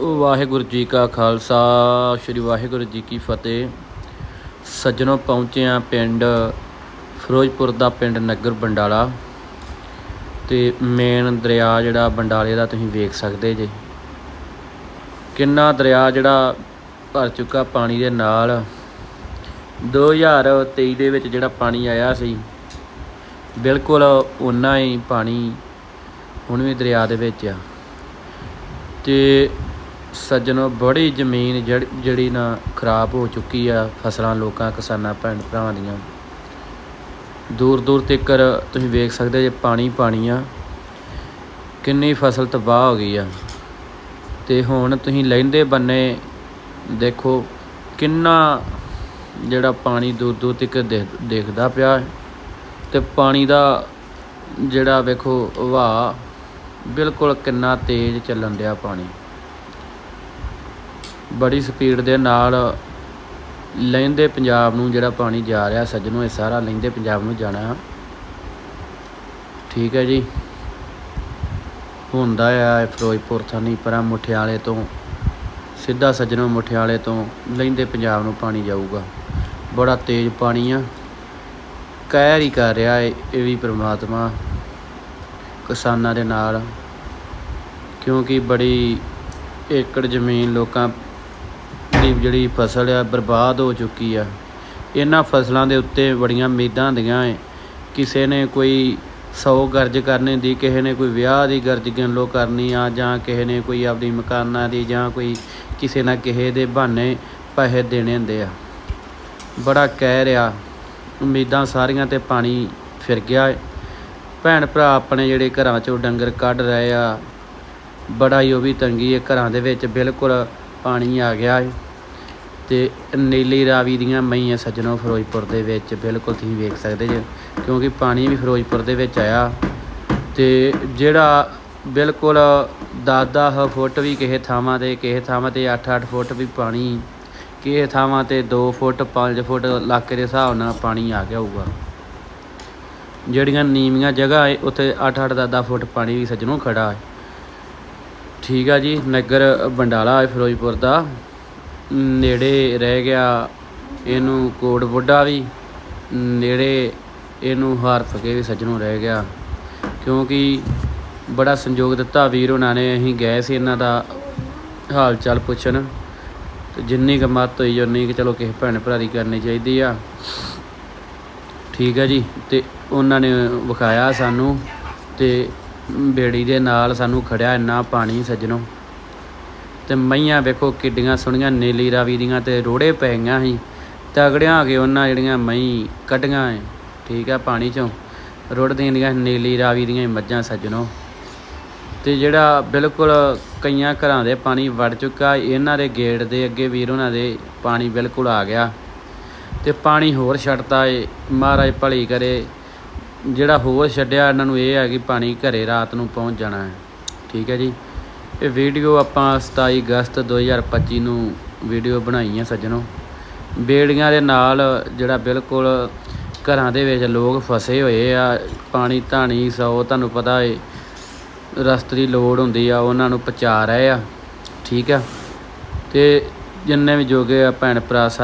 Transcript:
ਵਾਹਿਗੁਰੂ ਜੀ ਕਾ ਖਾਲਸਾ, ਸ੍ਰੀ ਵਾਹਿਗੁਰੂ ਜੀ ਕੀ ਫਤਿਹ। ਸੱਜਣੋਂ ਪਹੁੰਚੇ ਆ ਪਿੰਡ ਫਿਰੋਜ਼ਪੁਰ ਦਾ ਪਿੰਡ ਨਗਰ ਬੰਡਾਲਾ। ਤੇ ਮੇਨ ਦਰਿਆ ਜਿਹੜਾ ਬੰਡਾਲੇ ਦਾ ਤੁਸੀਂ ਵੇਖ ਸਕਦੇ ਜੇ। ਕਿੰਨਾ ਦਰਿਆ ਜਿਹੜਾ ਭਰ ਚੁੱਕਾ ਪਾਣੀ ਦੇ ਨਾਲ। 2023 ਦੇ ਵਿੱਚ ਜਿਹੜਾ ਪਾਣੀ ਆਇਆ ਸੀ, ਬਿਲਕੁਲ ਉਨਾ ਹੀ ਪਾਣੀ ਹੁਣ ਵੀ ਦਰਿਆ ਦੇ ਵਿੱਚ ਆ। ਤੇ ਸੱਜਣੋ, ਬੜੀ ਜ਼ਮੀਨ ਜਿਹੜੀ ਨਾ ਖਰਾਬ ਹੋ ਚੁੱਕੀ ਆ ਫਸਲਾਂ ਲੋਕਾਂ, ਕਿਸਾਨਾਂ, ਭੈਣ ਭਰਾਵਾਂ ਦੀਆਂ। ਦੂਰ ਦੂਰ ਤੱਕ ਤੁਸੀਂ ਵੇਖ ਸਕਦੇ ਜੇ ਪਾਣੀ ਪਾਣੀ ਆ ਕਿੰਨੀ ਫਸਲ ਤਬਾਹ ਹੋ ਗਈ ਆ। ਤੇ ਹੁਣ ਤੁਸੀਂ ਲੈਂਦੇ ਬੰਨੇ ਦੇਖੋ, ਕਿੰਨਾ ਜਿਹੜਾ ਪਾਣੀ ਦੂਰ ਦੂਰ ਤੱਕ ਦਿਖ- ਦਿਖਦਾ ਪਿਆ ਹੈ। ਤੇ ਪਾਣੀ ਦਾ ਜਿਹੜਾ ਵੇਖੋ ਵਹਾਅ, ਬਿਲਕੁਲ ਕਿੰਨਾ ਤੇਜ਼ ਚੱਲਣ ਡਿਆ ਪਾਣੀ। ਬੜੀ ਸਪੀਡ ਦੇ ਨਾਲ ਲਹਿੰਦੇ ਪੰਜਾਬ ਨੂੰ ਜਿਹੜਾ ਪਾਣੀ ਜਾ ਰਿਹਾ, ਸੱਜਣੋ ਇਹ ਸਾਰਾ ਲਹਿੰਦੇ ਪੰਜਾਬ ਨੂੰ ਜਾਣਾ। ਠੀਕ ਹੈ ਜੀ। ਹੁੰਦਾ ਆ ਫਿਰੋਜ਼ਪੁਰ ਥਾਨੀ ਪਰਾਂ ਮੁਠਿਆਲੇ ਤੋਂ, ਸਿੱਧਾ ਸੱਜਣੋ ਮੁਠਿਆਲੇ ਤੋਂ ਲਹਿੰਦੇ ਪੰਜਾਬ ਨੂੰ ਪਾਣੀ ਜਾਊਗਾ। ਬੜਾ ਤੇਜ਼ ਪਾਣੀ ਆ। ਕਹਿਰ ਹੀ ਕਰ ਰਿਹਾ ਹੈ ਇਹ ਵੀ ਪ੍ਰਮਾਤਮਾ ਕਿਸਾਨਾਂ ਦੇ ਨਾਲ। ਕਿਉਂਕਿ ਬੜੀ ਏਕੜ ਜ਼ਮੀਨ ਲੋਕਾਂ ਦੀ ਜਿਹੜੀ ਫਸਲ ਆ ਬਰਬਾਦ ਹੋ ਚੁੱਕੀ ਆ। ਇਹਨਾਂ ਫਸਲਾਂ ਦੇ ਉੱਤੇ ਬੜੀਆਂ ਉਮੀਦਾਂ ਹੁੰਦੀਆਂ ਏ ਕਿਸੇ ਨੇ ਕੋਈ 100 ਗਰਜ ਕਰਨੇ ਦੀ ਕਿਸੇ ਨੇ ਕੋਈ ਵਿਆਹ ਦੀ ਗਰਜ ਗਿਣ ਲੋ ਕਰਨੀ ਆ, ਜਾਂ ਕਿਸੇ ਨੇ ਕੋਈ ਆਪਣੀ ਮਕਾਨਾਂ ਦੀ, ਜਾਂ ਕੋਈ ਕਿਸੇ ਨਾ ਕਿਸੇ ਦੇ ਬਹਾਨੇ ਪੈਸੇ ਦੇਣੇ ਹੁੰਦੇ ਆ। ਬੜਾ ਕਹਿ ਰਿਹਾ ਉਮੀਦਾਂ ਸਾਰੀਆਂ ਤੇ ਪਾਣੀ ਫਿਰ ਗਿਆ ਏ। ਭੈਣ ਭਰਾ ਆਪਣੇ ਜਿਹੜੇ ਘਰਾਂ ਚੋਂ ਡੰਗਰ ਕੱਢ ਰਹੇ ਆ, ਬੜਾ ਹੀ ਉਹ ਵੀ ਤੰਗੀ ਹੈ ਘਰਾਂ ਦੇ ਵਿੱਚ ਬਿਲਕੁਲ ਪਾਣੀ ਆ ਗਿਆ ਹੈ ਤੇ ਨੀਲੀ ਰਾਵੀ ਦੀਆਂ ਮਈਆਂ ਸੱਜਣੋ ਫਿਰੋਜ਼ਪੁਰ ਦੇ ਵਿੱਚ ਬਿਲਕੁਲ ਤੁਸੀਂ ਵੇਖ ਸਕਦੇ ਜੇ, ਕਿਉਂਕਿ ਪਾਣੀ ਵੀ ਫਿਰੋਜ਼ਪੁਰ ਦੇ ਵਿੱਚ ਆਇਆ। ਤੇ ਜਿਹੜਾ ਬਿਲਕੁਲ 10-10 ਫੁੱਟ ਵੀ ਕਿਸੇ ਥਾਵਾਂ ਤੇ, ਕਿਸੇ ਥਾਵਾਂ ਤੇ 8-8 ਫੁੱਟ ਵੀ ਪਾਣੀ, ਕਿਸੇ ਥਾਵਾਂ ਤੇ 2 ਫੁੱਟ 5 ਫੁੱਟ ਇਲਾਕੇ ਦੇ ਹਿਸਾਬ ਨਾਲ ਪਾਣੀ ਆ ਗਿਆ ਹੋਊਗਾ। ਜਿਹੜੀਆਂ ਨੀਵੀਆਂ ਜਗ੍ਹਾ ਹੈ ਉੱਥੇ 8-8 10-10 ਫੁੱਟ ਪਾਣੀ ਵੀ ਸੱਜਣੋਂ ਖੜਾ ਹੈ ਠੀਕ ਆ ਜੀ ਨਗਰ ਬੰਡਾਲਾ ਹੈ ਫਿਰੋਜ਼ਪੁਰ ਦਾ। ਨੇੜੇ ਰਹਿ ਗਿਆ, ਇਹਨੂੰ ਕੋਟ ਬੁੱਢਾ ਵੀ, ਨੇੜੇ ਇਹਨੂੰ ਹਾਰਫਕੇ ਵੀ ਸੱਜਣੋਂ ਰਹਿ ਗਿਆ। ਕਿਉਂਕਿ ਬੜਾ ਸੰਯੋਗ ਦਿੱਤਾ ਵੀਰ ਉਹਨਾਂ ਨੇ, ਅਸੀਂ ਗਏ ਸੀ ਇਹਨਾਂ ਦਾ ਹਾਲ ਚਾਲ ਪੁੱਛਣ। ਤੇ ਜਿੰਨੀ ਕੁ ਮੱਤ ਹੋਈ, ਉਨੀ ਕਿ ਚਲੋ ਕਿਸੇ ਭੈਣ ਭਰਾ ਦੀ ਕਰਨੀ ਚਾਹੀਦੀ ਆ। ਠੀਕ ਹੈ ਜੀ, ਤੇ ਉਹਨਾਂ ਨੇ ਵਿਖਾਇਆ ਸਾਨੂੰ ਤੇ ਬੇੜੀ ਦੇ ਨਾਲ ਸਾਨੂੰ ਖੜਿਆ ਇੰਨਾ ਪਾਣੀ ਸੱਜਣੋ। ਤੇ ਮਈਆਂ ਵੇਖੋ ਕਿੱਡੀਆਂ ਸੋਹਣੀਆਂ ਨੀਲੀ ਰਾਵੀ ਦੀਆਂ ਤੇ ਰੋੜੇ ਪੈ ਗਈਆਂ ਸੀ। ਤਗੜਿਆਂ ਆ ਕੇ ਉਹਨਾਂ ਜਿਹੜੀਆਂ ਮਈ ਕੱਢੀਆਂ ਏ ਠੀਕ ਆ ਪਾਣੀ ਚੋਂ। ਰੁੜਦੀਆਂ ਦੀਆਂ ਨੀਲੀ ਰਾਵੀ ਦੀਆਂ ਮੱਝਾਂ ਸੱਜਣੋ। ਤੇ ਜਿਹੜਾ ਬਿਲਕੁਲ ਕਈਆਂ ਘਰਾਂ ਦੇ ਪਾਣੀ ਵੜ ਚੁੱਕਾ, ਇਹਨਾਂ ਦੇ ਗੇਟ ਦੇ ਅੱਗੇ ਵੀਰ ਉਹਨਾਂ ਦੇ ਪਾਣੀ ਬਿਲਕੁਲ ਆ ਗਿਆ। ਤੇ ਪਾਣੀ ਹੋਰ ਛੱਡਤਾ ਏ, ਮਹਾਰਾਜ ਭਲੀ ਕਰੇ। ਜਿਹੜਾ ਹੋਰ ਛੱਡਿਆ, ਇਹਨਾਂ ਨੂੰ ਇਹ ਹੈ ਕਿ ਪਾਣੀ ਘਰੇ ਰਾਤ ਨੂੰ ਪਹੁੰਚ ਜਾਣਾ ਹੈ ਠੀਕ ਹੈ ਜੀ। ਇਹ ਵੀਡੀਓ ਆਪਾਂ 27 ਅਗਸਤ 2025 ਨੂੰ ਵੀਡੀਓ ਬਣਾਈ ਹੈ ਸੱਜਣੋ। ਬੇੜੀਆਂ ਦੇ ਨਾਲ ਜਿਹੜਾ ਬਿਲਕੁਲ ਘਰਾਂ ਦੇ ਵਿੱਚ ਲੋਕ ਫਸੇ ਹੋਏ ਆ, ਪਾਣੀ ਧਾਣੀ, ਸੌ ਤੁਹਾਨੂੰ ਪਤਾ ਏ, ਰਸਤ ਦੀ ਲੋੜ ਹੁੰਦੀ ਆ, ਉਹਨਾਂ ਨੂੰ ਪਹੁੰਚਾ ਰਹੇ ਆ। ਠੀਕ ਆ। ਤੇ ਜਿੰਨੇ ਵੀ ਜੋਗੇ ਆ, ਭੈਣ ਭਰਾ ਸਾਰੇ